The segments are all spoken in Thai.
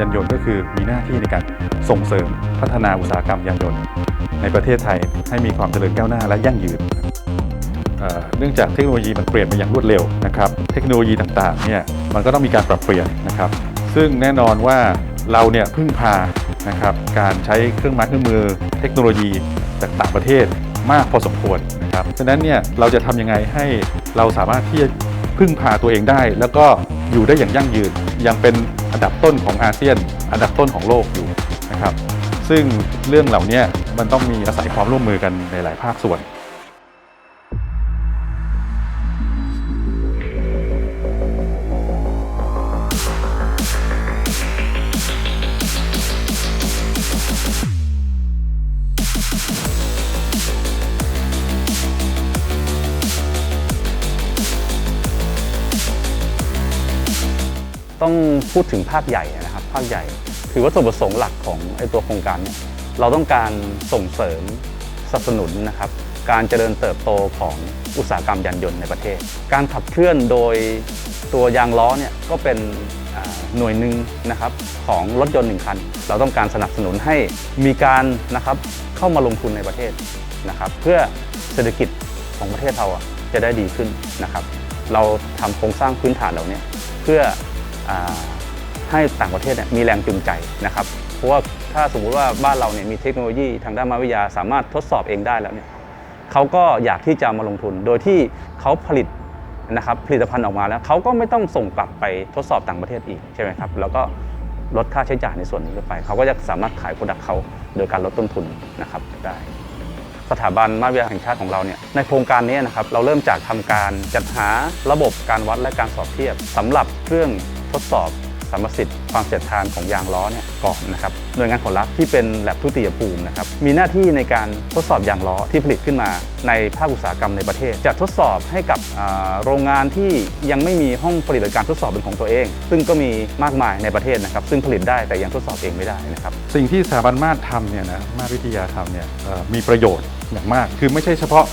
ยานยนต์ก็คือมีหน้าที่ในการส่งเสริมพัฒนาอุตสาหกรรมยานยนต์ ในประเทศไทยให้มีความเจริญก้าวหน้าและยั่งยืนเนื่องจากเทคโนโลยีมันเปลี่ยนไปอย่างรวดเร็วนะครับ เทคโนโลยีต่างๆเนี่ยมันก็ต้องมีการปรับเปลี่ยนนะครับ ซึ่งแน่นอนว่าเราเนี่ยพึ่งพานะครับการใช้เครื่องไม้เครื่องมือ เทคโนโลยีจากต่างประเทศมากพอสมควรนะครับฉะนั้นเนี่ยเราจะทำยังไงให้เราสามารถที่จะ พึ่งพาตัวเองได้ แล้วก็อยู่ได้อย่างยั่งยืน ยังเป็นอันดับต้นของอาเซียน อันดับต้นของโลกอยู่นะครับ ซึ่งเรื่องเหล่านี้มันต้องมีอาศัยความร่วมมือกันในหลายภาคส่วน ต้องพูดถึงภาคใหญ่นะครับภาคใหญ่ถือว่าจุประสงค์หลักของไอตัวโครงการเนี่ยเราต้องการส่งเสริมสนับสนุนนะครับการเจริญเติบโตของอุตสาหกรรมยานยนต์ในประเทศ การขับเคลื่อนโดยตัวยางล้อเนี่ยก็เป็นหน่วยหนึ่งนะครับของรถยนต์หนึ่งคัน เราต้องการสนับสนุนให้มีการนะครับเข้ามาลงทุนในประเทศนะครับเพื่อเศรษฐกิจของประเทศเราจะได้ดีขึ้นนะครับ เราทำโครงสร้างพื้นฐานเหล่านี้เพื่อ ให้ต่างประเทศมีแรงจูงใจนะครับ เพราะว่าถ้าสมมุติว่าบ้านเราเนี่ยมีเทคโนโลยีทางด้านมาวิทยาสามารถทดสอบเองได้แล้วเนี่ยเขาก็อยากที่จะมาลงทุน โดยที่เขาผลิตนะครับผลิตภัณฑ์ออกมาแล้วเขาก็ไม่ต้องส่งกลับไปทดสอบต่างประเทศอีกใช่ไหมครับแล้วก็ลดค่าใช้จ่ายในส่วนนี้ไป เขาก็จะสามารถขายโปรดักต์เขาโดยการลดต้นทุนนะครับได้ สถาบันมาวิทยาแห่งชาติของเราเนี่ยในโครงการนี้นะครับเราเริ่มจากทำการจัดหาระบบการวัดและการสอบเทียบสำหรับเครื่อง ทดสอบสมรรถสิทธิ์ความเสียดทานของยางล้อเนี่ยก่อนนะครับหน่วยงานของรัฐที่เป็นแลบทุติยภูมินะครับมีหน้าที่ในการทดสอบยางล้อที่ผลิตขึ้นมาในภาคอุตสาหกรรมในประเทศ จะทดสอบให้กับโรงงานที่ยังไม่มีห้องผลิตหรือการทดสอบเป็นของตัวเอง ซึ่งก็มีมากมายในประเทศนะครับ ซึ่งผลิตได้แต่ยังทดสอบเองไม่ได้นะครับสิ่งที่สถาบันมาตรทำเนี่ยนะมาตรวิทยาทำเนี่ยมีประโยชน์อย่างมาก คือไม่ใช่เฉพาะ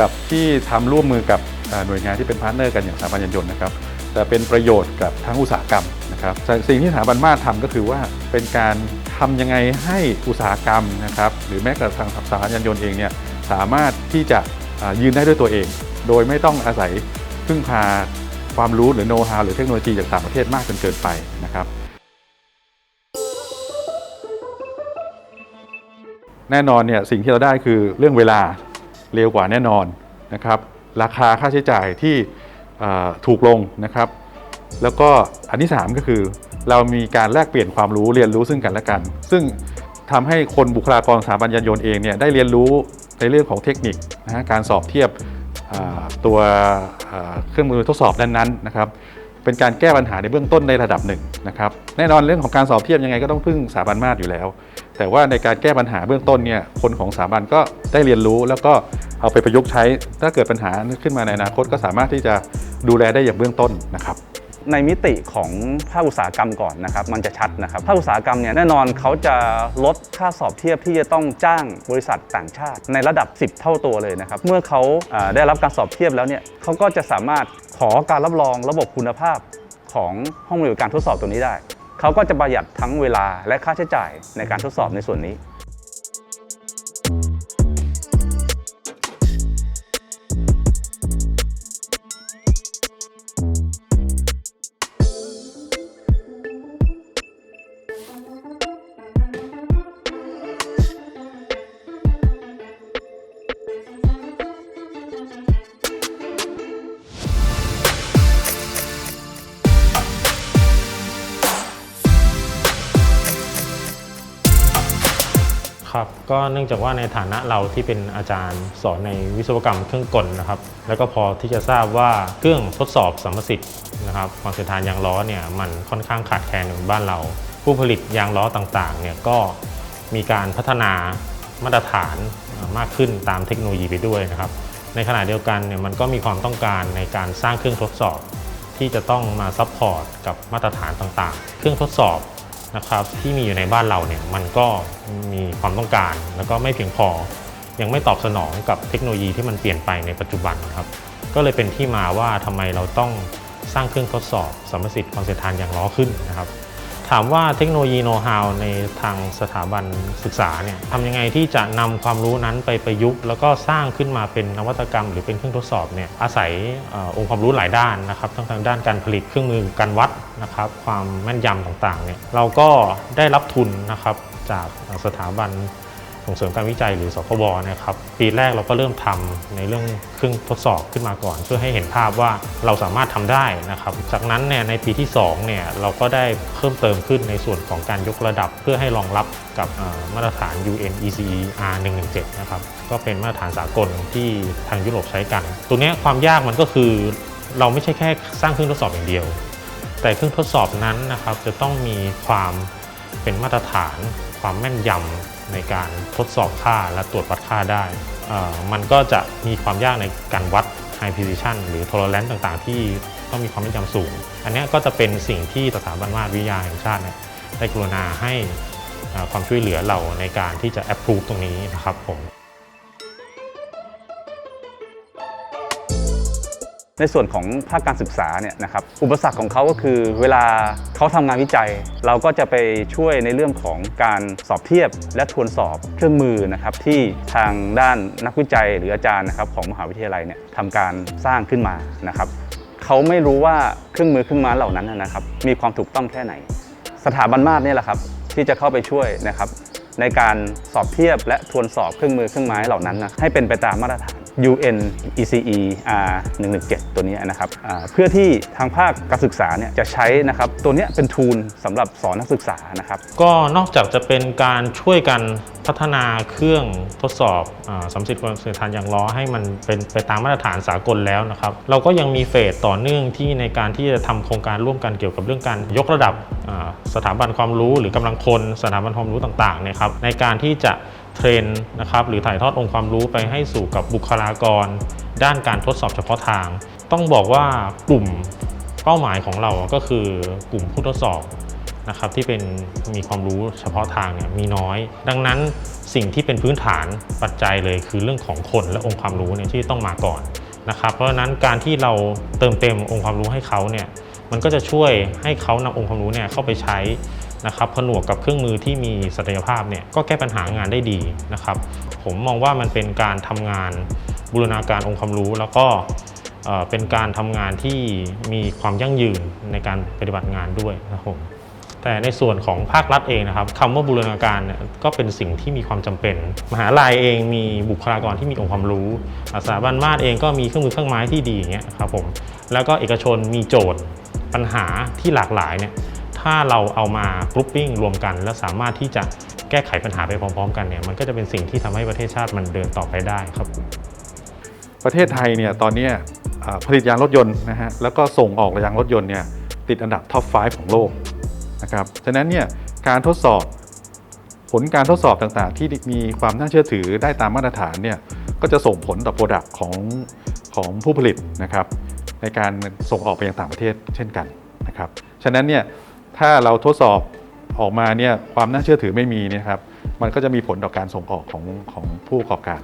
กับที่ทำร่วมมือกับหน่วยงานที่เป็นพาร์ทเนอร์กันอย่างสถาบันยานยนต์นะครับ แต่เป็นประโยชน์กับทั้งอุตสาหกรรมนะครับสิ่งที่สถาบันมาตรทำก็คือว่าเป็นการทำยังไงให้อุตสาหกรรมนะครับหรือแม้กระทั่งสถาบันยานยนต์เองเนี่ยสามารถที่จะยืนได้ด้วยตัวเอง โดยไม่ต้องอาศัยพึ่งพาความรู้หรือโน้ตฮาวหรือเทคโนโลยีจากต่างประเทศมากจนเกินไปนะครับแน่นอนเนี่ยสิ่งที่เราได้คือเรื่องเวลาเร็วกว่าแน่นอนนะครับราคาค่าใช้จ่ายที่ ถูกลงนะครับ แล้วก็อันที่ 3 ก็คือ เรามีการแลกเปลี่ยนความรู้เรียนรู้ซึ่งกันและกัน ซึ่งทำให้คนบุคลากรสถาบันยานยนต์เองเนี่ยได้เรียนรู้ในเรื่องของเทคนิคนะฮะการสอบเทียบตัวเครื่องมือทดสอบนั้นๆนะครับเป็นการแก้ปัญหาในเบื้องต้นในระดับหนึ่งนะครับแน่นอนเรื่องของการสอบเทียบยังไงก็ต้องพึ่งสถาบันมาตรอยู่แล้ว แต่ว่าในการแก้ปัญหาเบื้องต้นเนี่ยคนของสถาบันก็ได้เรียนรู้ แล้วก็เอาไปประยุกต์ใช้ ถ้าเกิดปัญหาขึ้นมาในอนาคตก็สามารถที่จะดูแลได้อย่างเบื้องต้นนะครับในมิติของภาคอุตสาหกรรมก่อนนะครับมันจะชัดนะครับภาคอุตสาหกรรมเนี่ยแน่นอนเขาจะลดค่าสอบเทียบที่จะต้องจ้างบริษัทต่างชาติ ในระดับ 10 เท่าตัวเลยนะครับเมื่อเขาได้รับการสอบเทียบแล้วเนี่ยเขาก็จะสามารถขอการรับรองระบบคุณภาพของห้องบริการทดสอบตัวนี้ได้ เขาก็จะประหยัดทั้งเวลาและค่าใช้จ่ายในการทดสอบในส่วนนี้ ครับก็เนื่องจากว่าในฐานะเราที่เป็นอาจารย์สอนในวิศวกรรมเครื่องกลนะครับ แล้วก็พอที่จะทราบว่าเครื่องทดสอบสัมประสิทธิ์นะครับความเสียดทานยางล้อเนี่ยมันค่อนข้างขาดแคลนในบ้านเรา ผู้ผลิตยางล้อต่างๆเนี่ยก็มีการพัฒนามาตรฐานมากขึ้นตามเทคโนโลยีไปด้วยนะครับ ในขณะเดียวกันเนี่ยมันก็มีความต้องการในการสร้างเครื่องทดสอบ ที่จะต้องมาซัพพอร์ตกับมาตรฐานต่างๆ เครื่องทดสอบ นะครับที่มีอยู่ในบ้านเราเนี่ยมันก็มีความต้องการ แล้วก็ไม่เพียงพอ ยังไม่ตอบสนองกับเทคโนโลยีที่มันเปลี่ยนไปในปัจจุบันครับก็เลยเป็นที่มาว่าทำไมเราต้องสร้างเครื่องทดสอบสมรรถสิทธิ์ความเสียดทานอย่างล้อขึ้นนะครับ ถามว่าเทคโนโลยีโน้ตฮาวในทางสถาบันศึกษาเนี่ยทำยังไงที่จะนำความรู้นั้นไปประยุกต์ แล้วก็สร้างขึ้นมาเป็นนวัตกรรม หรือเป็นเครื่องทดสอบเนี่ยอาศัยออองค์ความรู้หลายด้านนะครับทั้งทางด้านการผลิตเครื่องมือการวัดนะครับความแม่นยำต่างๆเนี่ยเราก็ได้รับทุนนะครับจากสถาบัน ส่งเสริมการวิจัยหรือสคบนะครับปีแรกเราก็เริ่มทำในเรื่องเครื่องทดสอบขึ้นมาก่อน เพื่อให้เห็นภาพว่าเราสามารถทำได้นะครับ จากนั้นเนี่ยในปีที่2เนี่ยเราก็ได้เพิ่มเติมขึ้นในส่วนของการยกระดับ เพื่อให้รองรับกับมาตรฐาน UN ECE R117 นะครับก็เป็นมาตรฐานสากลที่ทางยุโรปใช้กันตรงเนี้ความยากมันก็คือเราไม่ใช่แค่สร้างเครื่องทดสอบอย่างเดียว แต่เครื่องทดสอบนั้นนะครับจะต้องมีความเป็นมาตรฐาน ความแม่นยำในการทดสอบค่าและตรวจวัดค่าได้ มันก็จะมีความยากในการวัด high precision หรือ tolerance ต่างๆ ที่ต้องมีความแม่นยำสูง อันนี้ก็จะเป็นสิ่งที่สถาบันมาตรวิทยาแห่งชาติได้กรุณาให้ความช่วยเหลือเราในการที่จะ approve ตรงนี้นะครับผม ในส่วนของภาคการศึกษาเนี่ยนะครับอุปสรรคของเขาก็คือเวลาเขาทำงานวิจัย เราก็จะไปช่วยในเรื่องของการสอบเทียบ และทวนสอบเครื่องมือนะครับที่ทางด้านนักวิจัยหรืออาจารย์นะครับของมหาวิทยาลัยเนี่ยทำการสร้างขึ้นมานะครับเขาไม่รู้ว่าเครื่องมือเครื่องม้เหล่านั้นนะครับมีความถูกต้องแค่ไหน สถาบันมาตรเนี่ยแหละครับที่จะเข้าไปช่วยนะครับในการสอบเทียบและทวนสอบเครื่องมือเครื่องไม้เหล่านั้นนะให้เป็นไปตามมาตรฐาน UN ECE R 117 ตัวนี้นะครับเพื่อที่ทางภาคการศึกษาเนี่ยจะใช้นะครับตัวนี้เป็นทูลสำหรับสอนนักศึกษานะครับ ก็นอกจากจะเป็นการช่วยกันพัฒนาเครื่องทดสอบอสมสิทธิ์ความเสียทานยางล้อให้มันเป็นไปตามมาตรฐานสากลแล้วนะครับ เราก็ยังมีเฟสต่อเนื่องที่ในการที่จะทำโครงการร่วมกันเกี่ยวกับเรื่องการยกระดับสถาบันความรู้ หรือกำลังคนสถาบันความรู้ต่างๆเนี่ยครับในการที่จะ เทรนนะครับหรือถ่ายทอดองค์ความรู้ไปให้สู่กับบุคลากร ด้านการทดสอบเฉพาะทาง ต้องบอกว่ากลุ่มเป้าหมายของเราก็คือกลุ่มผู้ทดสอบนะครับที่เป็นมีความรู้เฉพาะทางเนี่ยมีน้อย ดังนั้นสิ่งที่เป็นพื้นฐานปัจจัยเลยคือเรื่องของคนและองค์ความรู้เนี่ยที่ต้องมาก่อนนะครับเพราะฉะนั้นการที่เราเติมเต็มองค์ความรู้ให้เขาเนี่ยมันก็จะช่วยให้เขานำองค์ความรู้เนี่ยเข้าไปใช้ นะครับผนวกกับเครื่องมือที่มีศักยภาพเนี่ยก็แก้ปัญหางานได้ดีนะครับผมมองว่ามันเป็นการทำงานบูรณาการองค์ความรู้ แล้วก็เป็นการทำงานที่มีความยั่งยืนในการปฏิบัติงานด้วยนะครับผมแต่ในส่วนของภาครัฐเองนะครับคำว่าบูรณาการเนี่ยก็เป็นสิ่งที่มีความจำเป็น มหาลัยเองมีบุคลากรที่มีองค์ความรู้สถาบันมาตรเองก็มีเครื่องมือเครื่องไม้ที่ดีอย่างเงี้ยครับผมแล้วก็เอกชนมีโจทย์ปัญหาที่หลากหลายเนี่ย ถ้าเราเอามากรุ๊ปปิ้งรวมกัน แล้วสามารถที่จะแก้ไขปัญหาไปพร้อมๆ กันเนี่ยมันก็จะเป็นสิ่งที่ทำให้ประเทศชาติมันเดินต่อไปได้ครับประเทศไทยเนี่ยตอนนี้ผลิตยางรถยนต์นะฮะแล้วก็ส่งออกยางรถยนต์เนี่ยติดอันดับท็อป 5 ของโลกนะครับฉะนั้นเนี่ยการทดสอบผลการทดสอบต่างๆ ที่มีความน่าเชื่อถือได้ตามมาตรฐานเนี่ยก็จะส่งผลต่อโปรดักต์ของของผู้ผลิตนะครับในการส่งออกไปยังต่างประเทศเช่นกันนะครับฉะนั้นเนี่ย ถ้าเราทดสอบออกมาเนี่ยความน่าเชื่อถือไม่มีนะครับ มันก็จะมีผลต่อการส่งออกของของผู้ประกอบการ